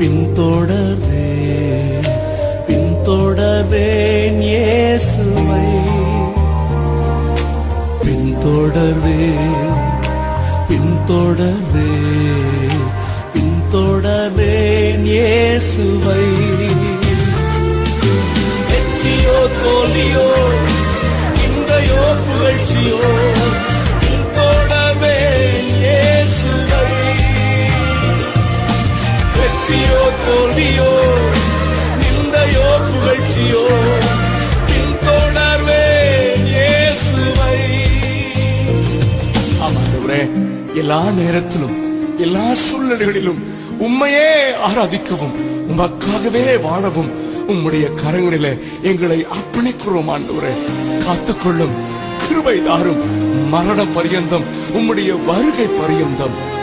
பின்தொடர்வே பின்தொடர்வேன் இயேசுவை. பின்தொடர்வே பின்தொடர்வே பின்தொடர்வேன் இயேசுவை. வெற்றியோ தோல்வியோ தோல்வியோ நிந்தையோ புகழ்ச்சியோ பின்தொடர்வேன் எல்லா நேரத்திலும் எல்லா சூழ்நிலைகளிலும் உண்மையே ஆராதிக்கவும் உமக்காகவே வாழவும் உம்முடைய கரங்களில எங்களை அர்ப்பணிக்கிறோம் ஆண்டவரே. காத்துக்கொள்ளும் கிருபை தாரும் மரண பரியந்தம் உம்முடைய வருகை பரியந்தம்.